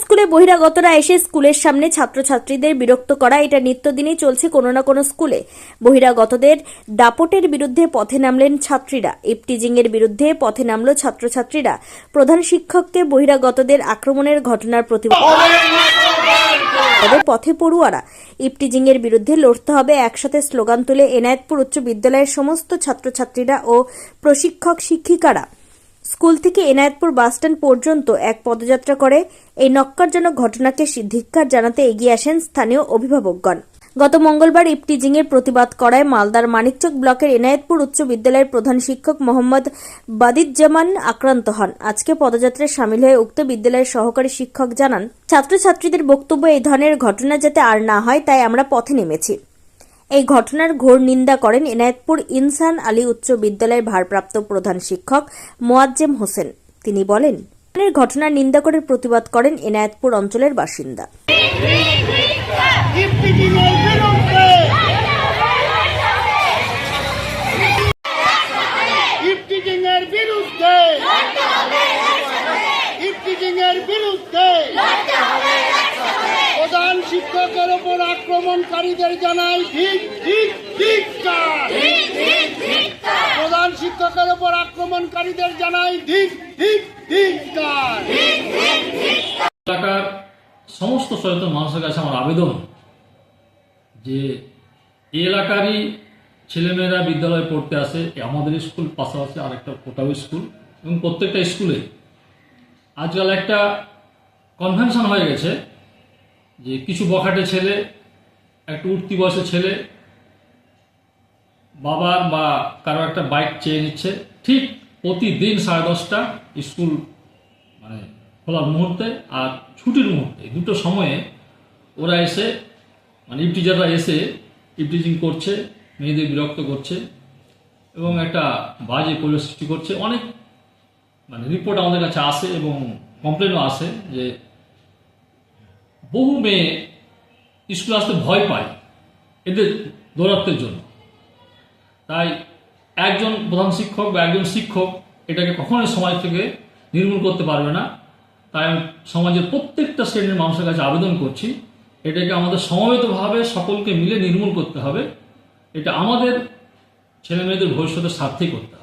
স্কুলে বহিরাগতরা এসে স্কুলের সামনে ছাত্রছাত্রীদের বিরক্ত করা, এটা নিত্যদিনই চলছে কোনো না কোনো স্কুলে। বহিরাগতদের দাপটের বিরুদ্ধে পথে নামলেন ছাত্রীরা। ইপটিজিং এর বিরুদ্ধে পথে নামল ছাত্রছাত্রীরা। প্রধান শিক্ষককে বহিরাগতদের আক্রমণের ঘটনার প্রতিবাদ। তবে পথে পড়ুয়ারা ইপটিজিং এর বিরুদ্ধে লড়তে হবে, একসাথে স্লোগান তুলে এনায়েতপুর উচ্চ বিদ্যালয়ের সমস্ত ছাত্রছাত্রীরা ও প্রশিক্ষক শিক্ষিকারা। স্কুল থেকে এনায়েতপুর বাসস্ট্যান্ড পর্যন্ত এক পদযাত্রা করে। এই নক্কারজনক ঘটনাকে ধিক্কার জানাতে এগিয়ে আসেন স্থানীয় অভিভাবকগণ। গত মঙ্গলবার ইপটিজিং এর প্রতিবাদ করায় মালদার মানিকচক ব্লকের এনায়েতপুর উচ্চ বিদ্যালয়ের প্রধান শিক্ষক মোহাম্মদ বাদিজ্জামান আক্রান্ত হন। আজকে পদযাত্রায় সামিল হয়ে উক্ত বিদ্যালয়ের সহকারী শিক্ষক জানান, ছাত্রছাত্রীদের বক্তব্য এই ধরনের ঘটনা যাতে আর না হয়, তাই আমরা পথে নেমেছি। এই ঘটনার ঘোর নিন্দা করেন এনায়েতপুর ইনসান আলী উচ্চ বিদ্যালয়ের ভারপ্রাপ্ত প্রধান শিক্ষক মোয়াজ্জেম হোসেন তিনি বলেন ঘটনার নিন্দা করে প্রতিবাদ করেন এনায়েতপুর অঞ্চলের বাসিন্দা ইফতিজিংয়ের বিরুদ্ধে ইফতিজিংয়ের বিরুদ্ধে ইফতিজিংয়ের বিরুদ্ধে প্রধান শিক্ষকের ওপর আক্রমণকারীদের জানাই ঠিক ঠিক ধিক্কার প্রধান শিক্ষকের ওপর আক্রমণকারীদের জানাই ঠিক এলাকার সমস্ত সচেতন মানুষের কাছে আমার আবেদন যে এলাকারই ছেলেমেয়েরা বিদ্যালয়ে পড়তে আসে আমাদের স্কুল পাশাপাশি আরেকটা কোটাও স্কুল এবং প্রত্যেকটা স্কুলে। আজকাল একটা কনভেনশন হয়ে গেছে যে কিছু বখাটে ছেলে একটা উঠতি বয়সের ছেলে বাবার বা কারও একটা বাইক চেয়ে নিচ্ছে, ঠিক প্রতিদিন সাড়ে দশটা স্কুল মানে খোলার মুহূর্তে আর ছুটির মুহূর্তে। দুটো সময়ে ওরা এসে মানে ইপটিজাররা এসে ইপটিজিং করছে, মেয়েদের বিরক্ত করছে এবং একটা বাজে পরিবেশ সৃষ্টি করছে। অনেক মানে রিপোর্ট আমাদের কাছে আসে এবং কমপ্লেনও আসে যে বহু মেয়ে স্কুলে আসতে ভয় পায় এদের দৌরাত্মের জন্য। তাই একজন প্রধান শিক্ষক বা একজন শিক্ষক এটাকে কখনোই সমাজ থেকে নির্মূল করতে পারবে না। তাই আমি সমাজের প্রত্যেকটা শ্রেণির মানুষের কাছে আবেদন করছি, এটাকে আমাদের সমবেতভাবে সকলকে মিলে নির্মূল করতে হবে। এটা আমাদের ছেলে মেয়েদের ভবিষ্যতের স্বার্থেই করতে হবে।